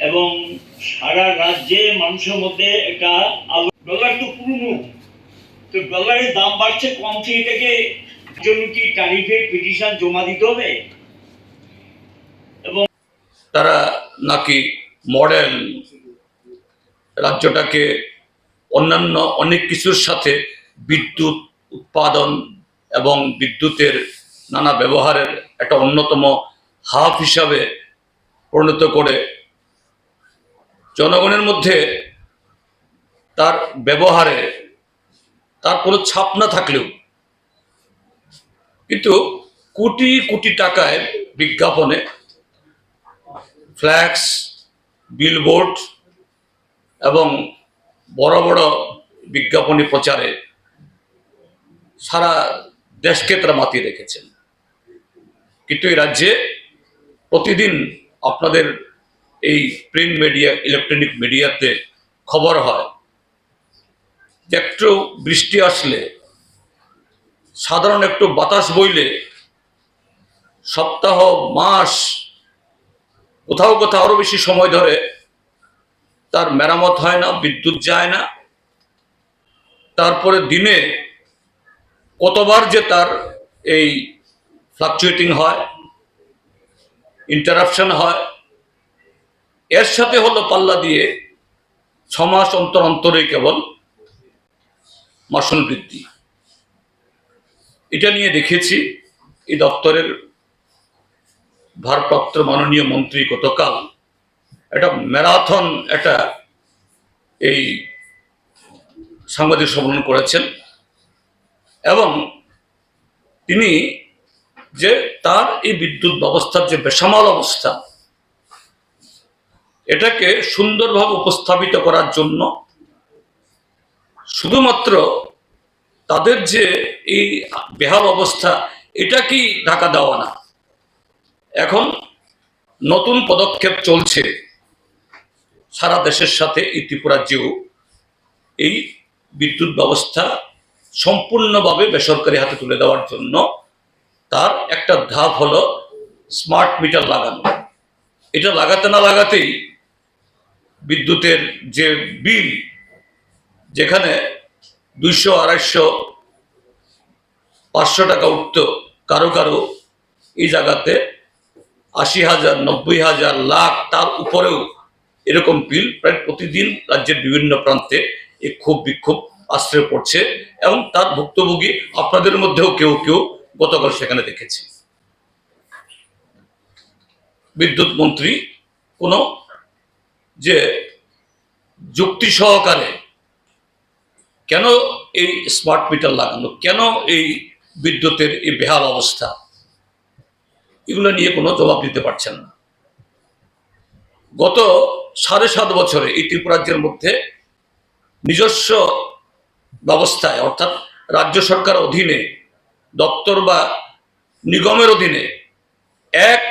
এবং সারা রাজ্যে মানুষের মধ্যে একটা ডলার তো পুরনো। তো ডলারের দাম বাড়ছে কম থেকে থেকে জন্য কি ট্যারিফে পিটিশন জমা দিতে হবে? এবং তারা নাকি মডেল রাজ্যটাকে অন্যান্য অনেক কিছুর সাথে বিদ্যুৎ উৎপাদন এবং বিদ্যুতের নানা ব্যবহারের একটা অন্যতম হাব হিসাবে পরিণত করে জনগণের মধ্যে তার ব্যবহারে তার কোনো ছাপ না থাকলেও কিন্তু কোটি কোটি টাকায় বিজ্ঞাপনে ফ্ল্যাক্স বিলবোর্ড এবং বড় বড় বিজ্ঞাপনী প্রচারে সারা দেশকে তারা মাতিয়ে রেখেছেন। কিন্তু এই রাজ্যে প্রতিদিন আপনাদের এই প্রিন্ট মিডিয়া ইলেকট্রনিক মিডিয়াতে খবর হয়। একটু বৃষ্টি আসলে, সাধারণ একটু বাতাস বইলে, সপ্তাহ, মাস, কোথাও কোথাও আরও বেশি সময় ধরে তার মেরামত হয় না, বিদ্যুৎ যায় না। তারপরে দিনে কতবার যে তার এই ফ্লাকচুয়েটিং হয় ইন্টারাপশন হয় এর সাথে হলো পাল্লা দিয়ে ছ মাস অন্তর অন্তরে কেবল মাসুল বৃদ্ধি। এটা নিয়ে দেখেছি এই দপ্তরের ভারপ্রাপ্ত মাননীয় মন্ত্রী গতকাল একটা ম্যারাথন, একটা এই সাংবাদিক সম্মেলন করেছেন এবং তিনি যে তার এই বিদ্যুৎ ব্যবস্থার যে বেসামাল অবস্থা এটাকে সুন্দরভাবে উপস্থাপিত করার জন্য শুধুমাত্র তাদের যে এই বেহাল অবস্থা, এটা কি ঢাকা দেওয়া না? এখন নতুন পদক্ষেপ চলছে সারা দেশের সাথে এই ত্রিপুরা ত্রিপুরাজ্যেও এই বিদ্যুৎ ব্যবস্থা সম্পূর্ণভাবে বেসরকারি হাতে তুলে দেওয়ার জন্য তার একটা ধাপ হলো স্মার্ট মিটার লাগানো। এটা লাগাতে না লাগাতেই বিদ্যুতের যে বিল, যেখানে দুইশো, আড়াইশো, পাঁচশো টাকা উঠত, কারও কারও এই জায়গাতে আশি হাজার, নব্বই হাজার, লাখ, তার উপরেও এরকম বিল প্রায় প্রতিদিন রাজ্যের বিভিন্ন প্রান্তে এই ক্ষোভ বিক্ষোভ আশ্রয় পড়ছে এবং তার ভুক্তভোগী আপনাদের মধ্যেও কেউ কেউ গতকাল সেখানে দেখেছি। বিদ্যুৎ মন্ত্রী কোনো যে যুক্তি সহকারে কেন এই স্মার্ট মিটার লাগানো? কেন এই বিদ্যুতের এই বেহাল অবস্থা? এগুলো নিয়ে কোনো জবাব দিতে পারছেন না। গত সাড়ে সাত বছরে এই ত্রিপুরাজ্যের মধ্যে নিজস্ব ব্যবস্থায়, অর্থাৎ রাজ্য সরকার অধীনে, দপ্তর বা নিগমের অধীনে এক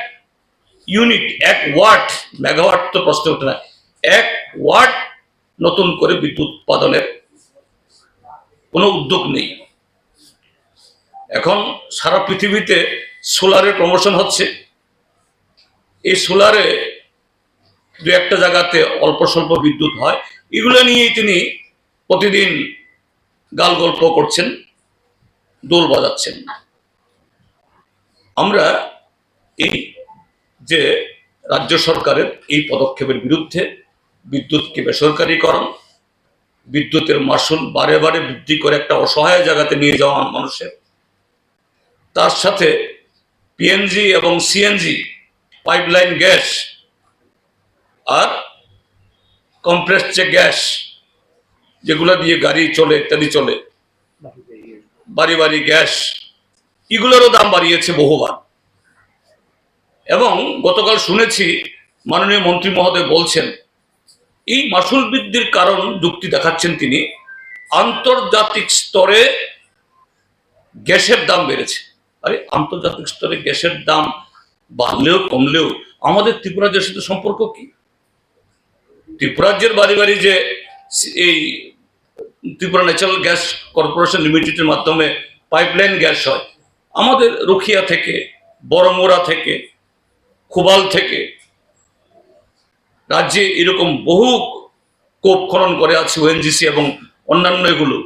ইউনিট এক ওয়াট মেগাওয়াট তো প্রশ্ন ওঠে না। এক ওয়াট নতুন করে বিদ্যুৎ উৎপাদনের কোনো উদ্যোগ নেই। এখন সারা পৃথিবীতে সোলারের প্রমোশন হচ্ছে। এই সোলারে দু একটা জায়গাতে অল্প স্বল্প বিদ্যুৎ হয়। এগুলো নিয়েই তিনি প্রতিদিন গাল গল্প করছেন, দোল বাজাচ্ছেন। আমরা এই যে রাজ্য সরকারের এই পদক্ষেপের বিরুদ্ধে বিদ্যুৎকে বেসরকারীকরণ, বিদ্যুতের মাসুল বারে বারে বৃদ্ধি করে একটা অসহায় জায়গাতে নিয়ে যাওয়া মানুষের। তার সাথে পিএনজি এবং সিএনজি পাইপলাইন গ্যাস আর কম্প্রেস যে গ্যাস যেগুলো দিয়ে গাড়ি চলে, ইত্যাদি চলে, বাড়ি বাড়ি গ্যাস এগুলোরও দাম বাড়িয়েছে বহুবার। এবং গতকাল শুনেছি মাননীয় মন্ত্রী মহোদয় বলছেন এই মাসুল বৃদ্ধির কারণ যুক্তি দেখাচ্ছেন তিনি, আন্তর্জাতিক স্তরে গ্যাসের দাম বেড়েছে। আরে, আন্তর্জাতিক স্তরে গ্যাসের দাম বাড়লেও কমলেও আমাদের ত্রিপুরা রাজ্যের সাথে সম্পর্ক কি? ত্রিপুরাজ্যের বাড়ি বাড়ি যে এই ত্রিপুরা ন্যাচারাল গ্যাস কর্পোরেশন লিমিটেডের মাধ্যমে পাইপলাইন গ্যাস হয়, আমাদের রুখিয়া থেকে বড়মোড়া থেকে, খুবাল থেকে রাজ্যে এরকম বহু কোপ খনন করে আছে ওএনজিসি এবং অন্যান্য এগুলো।